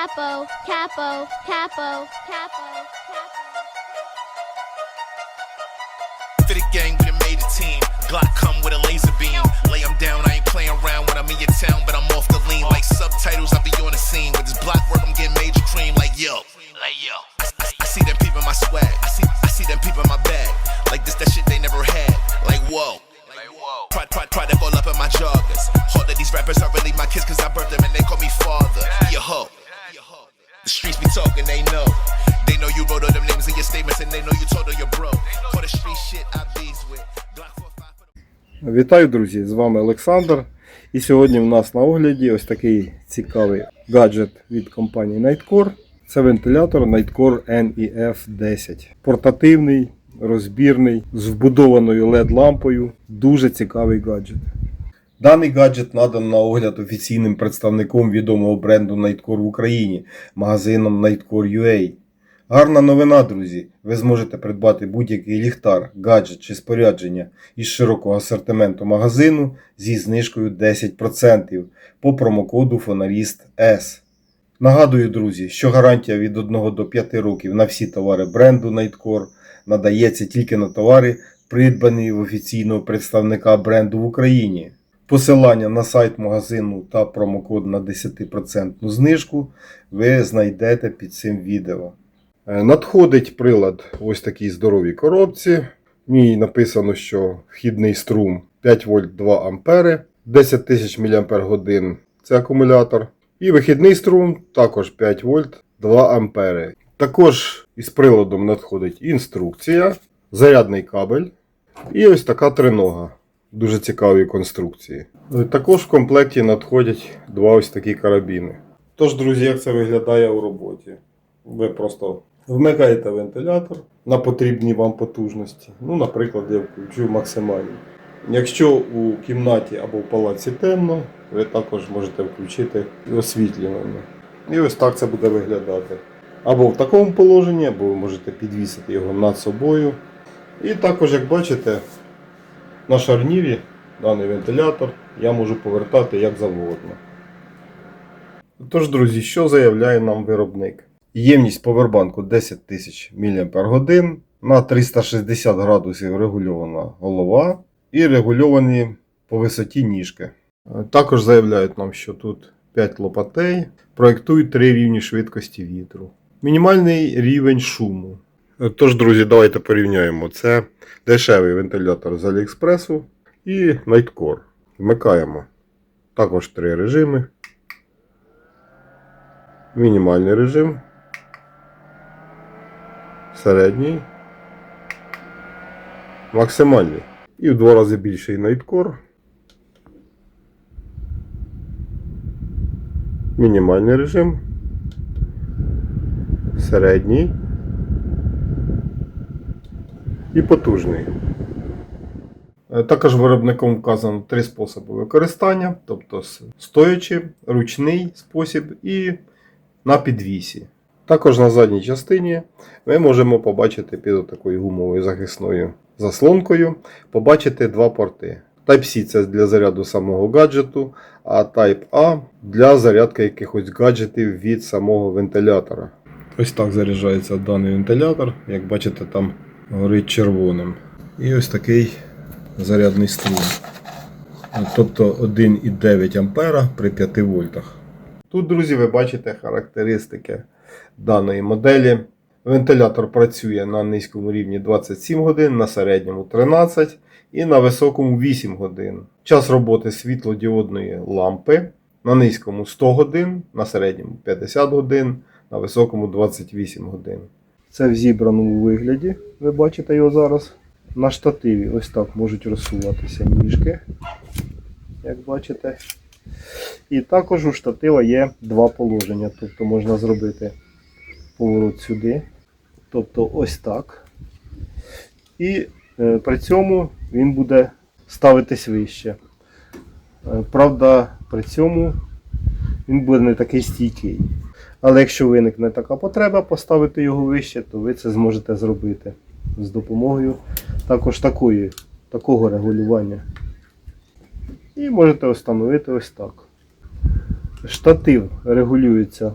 capo, capo, capo, capo, capo. To the gang, we made a team. Glock come with a laser beam. Lay The streets be talking, they know. They know you wrote all them names in your statements and they know you told all your bro. For the street shit I bees with. Glock 45 Вітаю, друзі! З вами Олександр. І сьогодні в нас на огляді ось такий цікавий гаджет від компанії Nightcore. Це вентилятор Nightcore NEF 10. Портативний, розбірний, з вбудованою LED-лампою. Дуже цікавий гаджет. Даний гаджет надано на огляд офіційним представником відомого бренду Nightcore в Україні, магазином Nightcore UA. Гарна новина, друзі! Ви зможете придбати будь-який ліхтар, гаджет чи спорядження із широкого асортименту магазину зі знижкою 10% по промокоду Фонаріст S. Нагадую, друзі, що гарантія від 1 до 5 років на всі товари бренду Nightcore надається тільки на товари, придбані в офіційного представника бренду в Україні. Посилання на сайт магазину та промокод на 10% знижку ви знайдете під цим відео. Е, Надходить прилад ось такій здоровій коробці. В ній написано, що вхідний струм 5 вольт 2 ампери, 10 тисяч мАч це акумулятор. І вихідний струм також 5 вольт 2 ампери. Також із приладом надходить інструкція, зарядний кабель і ось така тринога. Дуже цікаві конструкції. Е, Також в комплекті надходять два ось такі карабіни. Тож, друзі, як це виглядає у роботі? Ви просто вмикаєте вентилятор на потрібній вам потужності. Ну, наприклад, я включу максимальну. Якщо у кімнаті або в палаці темно, ви також можете включити освітлювання. І ось так це буде виглядати. Або в такому положенні, або ви можете підвісити його над собою. І також, як бачите, на шарнірі даний вентилятор я можу повертати як завгодно. Тож, друзі, що заявляє нам виробник? Ємність повербанку 10 тисяч мАч, на 360 градусів регульована голова і регульовані по висоті ніжки. Також заявляють нам, що тут 5 лопатей, проєктують 3 рівні швидкості вітру. Мінімальний рівень шуму. Тож, друзі, давайте порівняємо. Це дешевий вентилятор з Аліекспресу і Nightcore. Вмикаємо. Також три режими. Мінімальний режим. Середній. Максимальний. І в два рази більший Nightcore. Мінімальний режим. Середній. І потужний. Е, Також виробником вказано три способи використання, тобто стоячи, ручний спосіб і на підвісі. Також на задній частині ми можемо побачити під такою гумовою захисною заслонкою, побачити два порти. Type-C це для заряду самого гаджету, а Type-A для зарядки якихось гаджетів від самого вентилятора. Ось так заряджається даний вентилятор. Як бачите, там горить червоним. І ось такий зарядний струм. Тобто 1,9 ампера при 5 вольтах. Тут, друзі, ви бачите характеристики даної моделі. Вентилятор працює на низькому рівні 27 годин, на середньому 13 і на високому 8 годин. Час роботи світлодіодної лампи на низькому 100 годин, на середньому 50 годин, на високому 28 годин. Це в зібраному вигляді. Ви бачите його зараз. На штативі ось так можуть розсуватися ніжки, як бачите. І також у штатива є два положення. Тобто можна зробити поворот сюди. Тобто ось так. І е, при цьому він буде ставитись вище. Е, правда, при цьому він буде не такий стійкий. Але якщо виникне така потреба поставити його вище, то ви це зможете зробити з допомогою також такої, такого регулювання. І можете встановити ось так. Штатив регулюється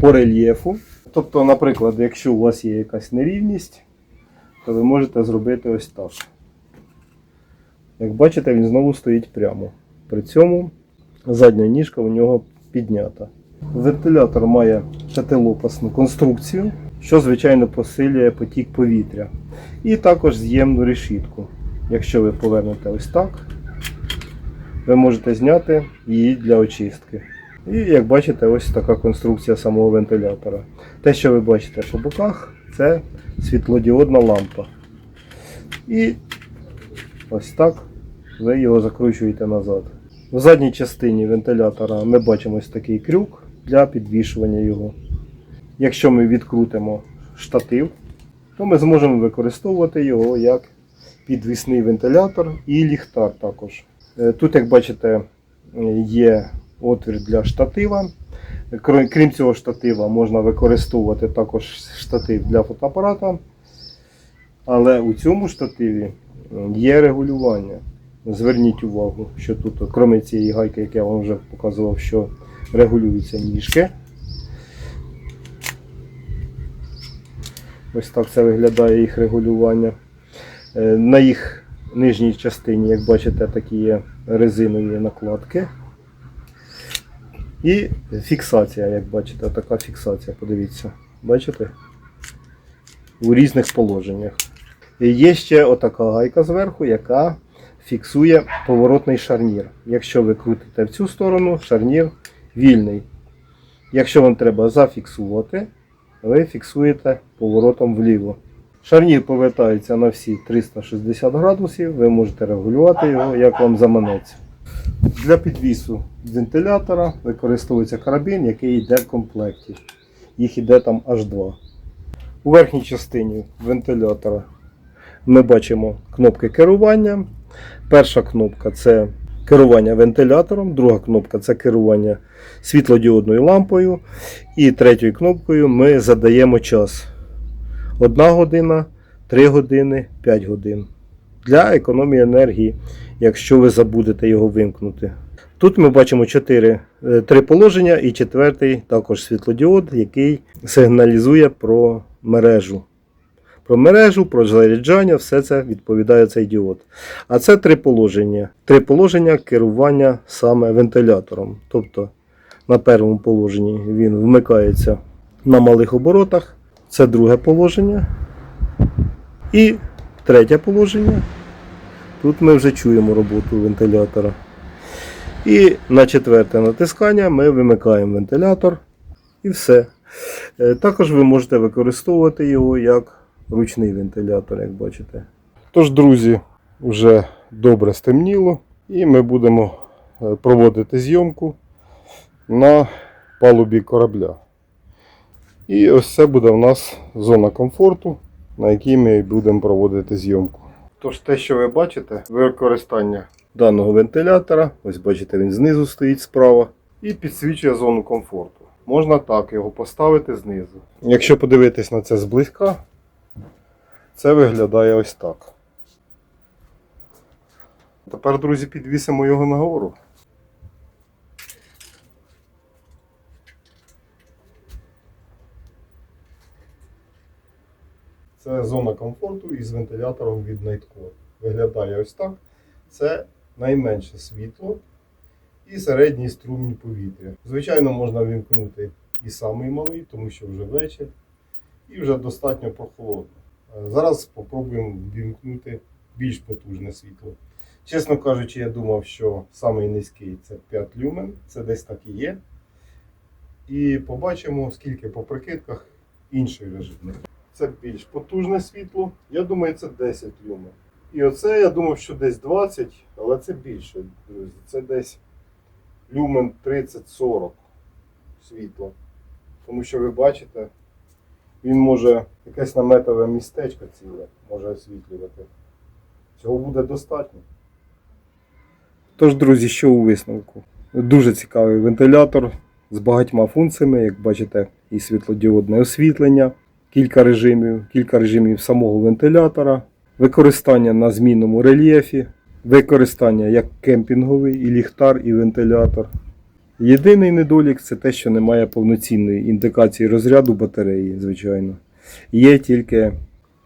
по рельєфу. Тобто, наприклад, якщо у вас є якась нерівність, то ви можете зробити ось так. Як бачите, він знову стоїть прямо. При цьому задня ніжка у нього піднята. Вентилятор має п'ятилопасну конструкцію, що звичайно посилює потік повітря. І також з'ємну решітку. Якщо ви повернете ось так, ви можете зняти її для очистки. І як бачите, ось така конструкція самого вентилятора. Те, що ви бачите по боках, це світлодіодна лампа. І ось так ви його закручуєте назад. В задній частині вентилятора ми бачимо ось такий крюк для підвішування його. Якщо ми відкрутимо штатив, то ми зможемо використовувати його як підвісний вентилятор і ліхтар також. Е, Тут, як бачите, є отвір для штатива. Крім цього штатива, можна використовувати також штатив для фотоапарата. Але у цьому штативі є регулювання. Зверніть увагу, що тут, крім цієї гайки, як я вам вже показував, що регулюються ніжки. Ось так це виглядає їх регулювання. Е, На їх нижній частині, як бачите, такі є резинові накладки. І фіксація, як бачите, така фіксація, подивіться. Бачите? У різних положеннях. І Є ще отака гайка зверху, яка фіксує поворотний шарнір. Якщо ви крутите в цю сторону, шарнір вільний. Якщо вам треба зафіксувати, ви фіксуєте поворотом вліво. Шарнір повертається на всі 360 градусів, ви можете регулювати його, як вам заманеться. Для підвісу вентилятора використовується карабін, який йде в комплекті. Їх йде там аж два. У верхній частині вентилятора ми бачимо кнопки керування. Перша кнопка це керування вентилятором, друга кнопка це керування світлодіодною лампою. І третьою кнопкою ми задаємо час. 1 година, 3 години, 5 годин. Для економії енергії, якщо ви забудете його вимкнути. Тут ми бачимо 4, 3 положення і четвертий також світлодіод, який сигналізує про мережу. Про мережу, про заряджання, все це відповідає цей діод. А це три положення. Три положення керування саме вентилятором. Тобто на першому положенні він вмикається на малих оборотах. Це друге положення. І третє положення. Тут ми вже чуємо роботу вентилятора. І на четверте натискання ми вимикаємо вентилятор і все. Е, Також ви можете використовувати його як ручний вентилятор, як бачите. Тож, друзі, вже добре стемніло, і ми будемо е, проводити зйомку на палубі корабля. І ось це буде в нас зона комфорту, на якій ми будемо проводити зйомку. Тож те, що ви бачите, використання даного вентилятора, ось бачите, він знизу стоїть справа, і підсвічує зону комфорту. Можна так його поставити знизу. Якщо подивитись на це зблизька, це виглядає ось так. Тепер, друзі, підвісимо його нагору. Це зона комфорту із вентилятором від Nightcore. Виглядає ось так. Це найменше світло і середній струмінь повітря. Звичайно, можна вімкнути і самий малий, тому що вже вечір, і вже достатньо прохолодно. Зараз спробуємо вімкнути більш потужне світло. Чесно кажучи, я думав, що самий низький це 5 люмен, це десь так і є. І побачимо, скільки по прикидках інший режим. Це більш потужне світло. Я думаю, це 10 люмен. І оце я думав, що десь 20, але це більше, друзі. Це десь люмен 30-40 світла. Тому що ви бачите, він може якесь наметове містечко ціле може освітлювати. Цього буде достатньо. Тож, друзі, що у висновку? Дуже цікавий вентилятор з багатьма функціями, як бачите, і світлодіодне освітлення, кілька режимів, кілька режимів самого вентилятора, використання на змінному рельєфі, використання як кемпінговий, і ліхтар, і вентилятор. Єдиний недолік це те, що немає повноцінної індикації розряду батареї, звичайно. Є тільки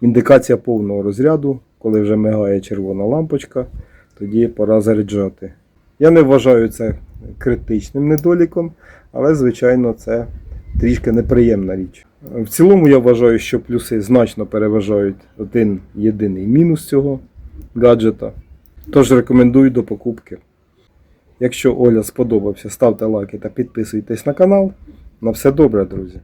індикація повного розряду, коли вже мигає червона лампочка, тоді пора заряджати. Я не вважаю це критичним недоліком, але, звичайно, це трішки неприємна річ. В цілому я вважаю, що плюси значно переважають один єдиний мінус цього гаджета. Тож рекомендую до покупки. Якщо Оля сподобався, ставте лайки та підписуйтесь на канал. На все добре, друзі!